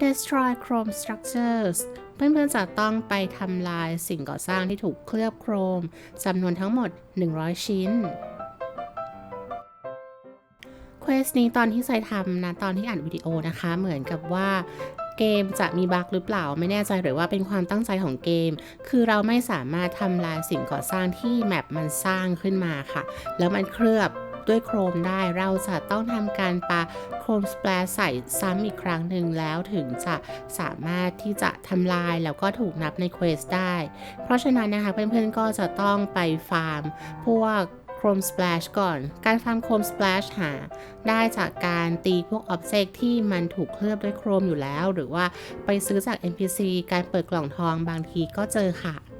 destroy chrome structures เพื่อนๆจะต้องไปทำลายสิ่งก่อสร้างที่ถูกเคลือบโครมจำนวนทั้งหมด 100 ชิ้นเควสนี้ตอนที่ใส่ทำนะตอนที่อ่านวิดีโอนะคะ เหมือนกับว่าเกมจะมีบั๊กหรือเปล่าไม่แน่ใจหรือว่าเป็นความตั้งใจของเกม คือเราไม่สามารถทำลายสิ่งก่อสร้างที่แมปมันสร้างขึ้นมาค่ะ แล้วมันเคลือบ ด้วยโครมได้ เราจะต้องทำการปาโครมสเปรใส่ซ้ำอีกครั้งหนึ่งแล้วถึงจะสามารถที่จะทำลายแล้วก็ถูกนับในเควสได้ เพราะฉะนั้นนะคะเพื่อนๆก็จะต้องไปฟาร์ม พวกโครมสเปลชก่อน การฟาร์มโครมสเปลชหา ได้จากการตีพวกอ็อบเจกที่มันถูกเคลือบด้วยโครมอยู่แล้ว หรือว่าไปซื้อจาก NPC การเปิดกล่องทองบางทีก็เจอค่ะ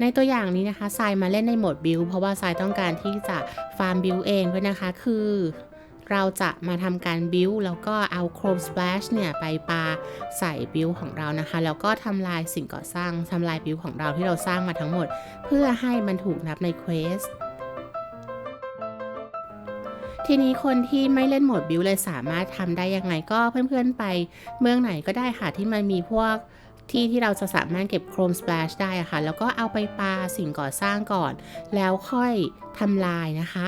ในตัวอย่างนี้นะคะทรายมาเล่นในโหมดบิลเพราะว่าทรายต้องการที่จะฟาร์มบิลเองด้วยนะคะ คือเราจะมาทำการบิลแล้วก็เอาโครมสเปลชเนี่ยไปปาใส่บิลของเรานะคะ แล้วก็ทำลายสิ่งก่อสร้างทำลายบิลของเราที่เราสร้างมาทั้งหมด เพื่อให้มันถูกนับในเควสทีนี้คนที่ไม่เล่นโหมดบิวเลยสามารถทำได้ยังไงก็เพื่อนๆไปเมืองไหนก็ได้ค่ะที่มันมีพวก ที่ที่เราจะสามารถเก็บโครมสเปลชได้อะค่ะ แล้วก็เอาไปปาสิ่งก่อสร้างก่อน แล้วค่อยทำลายนะคะ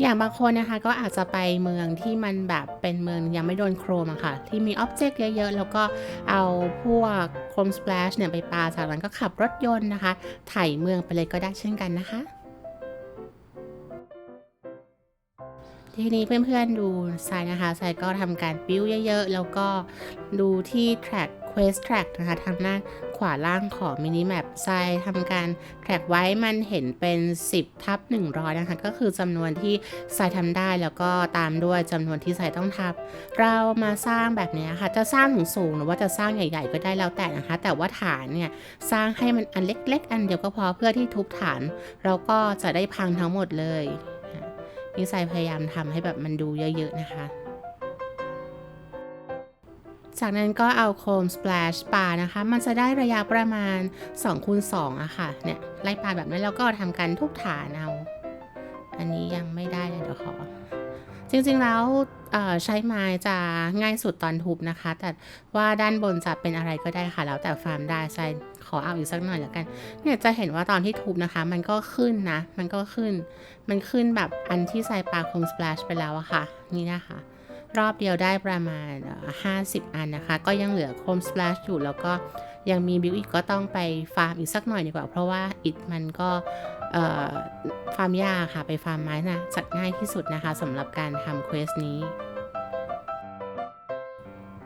อย่างบางคนนะคะก็อาจจะไปเมืองที่มันแบบเป็นเมืองยังไม่โดนโครมอะค่ะ ที่มีอ็อบเจกต์เยอะๆ แล้วก็เอาพวกโครมสเปลชเนี่ยไปปาจากนั้นก็ขับรถยนต์นะคะ ไถ่เมืองไปเลยก็ได้เช่นกันนะคะ ทีนี้เพื่อนๆดูทรายนะคะทรายก็ทำการบิ้วเยอะๆ แล้วก็ดูที่ track quest track นะคะทางหน้าขวาล่างของมินิแมปทรายทำการ track ไว้มันเห็นเป็น 10ทับ100 นะคะ ก็คือจำนวนที่ทรายทำได้แล้วก็ตามด้วยจำนวนที่ทรายต้องทำเรามาสร้างแบบนี้ค่ะ จะสร้างถึงสูงหรือว่าจะสร้างใหญ่ ๆ ก็ได้แล้วแต่นะคะ แต่ว่าฐานเนี่ย สร้างให้มันอันเล็ก ๆ อันเดียวก็พอเพื่อที่ทุบฐาน เราก็จะได้พังทั้งหมดเลย นิสัยพยายามทำให้แบบมันดูเยอะ ๆ นะคะ จากนั้นก็เอาโคมสเปลชปานะคะ มันจะได้ระยะประมาณ2คูณ2อะค่ะ เนี่ย ไล่ปาแบบนี้แล้วก็ทำการทุบฐานเอา อันนี้ยังไม่ได้เลยเดี๋ยวขอ จริงๆแล้วใช้ไม้จะง่ายสุดตอนทุบนะคะ แต่ว่าด้านบนจะเป็นอะไรก็ได้ค่ะ แล้วแต่ฟาร์มได้ใช่ขอเอาอีกสักหน่อยแล้วกัน เนี่ยจะเห็นว่าตอนที่ทุบนะคะ มันก็ขึ้นนะ มันก็ขึ้น มันขึ้นแบบอันที่ใส่ปลาคมสเปลชไปแล้วอะค่ะ นี่นะคะ รอบเดียวได้ประมาณ 50 อันนะคะ ก็ยังเหลือโคมสเปลชอยู่แล้วก็ยังมีบิวอีกก็ต้องไปฟาร์มอีกสักหน่อยดีกว่า เพราะว่าอิดมันก็ฟาร์มหญ้าค่ะ ไปฟาร์มไม้นะจัดง่ายที่สุดนะคะสำหรับการทำเควสนี้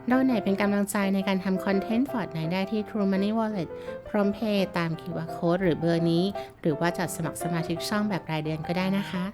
โดนไหนเป็นกำลังใจในการทำคอนเทนต์ฟอร์ดไหนได้ที่ True Money Wallet พร้อมเพย์ตาม QR Code หรือเบอร์นี้ หรือว่าจัดสมัครสมาชิกช่องแบบรายเดือนก็ได้นะคะ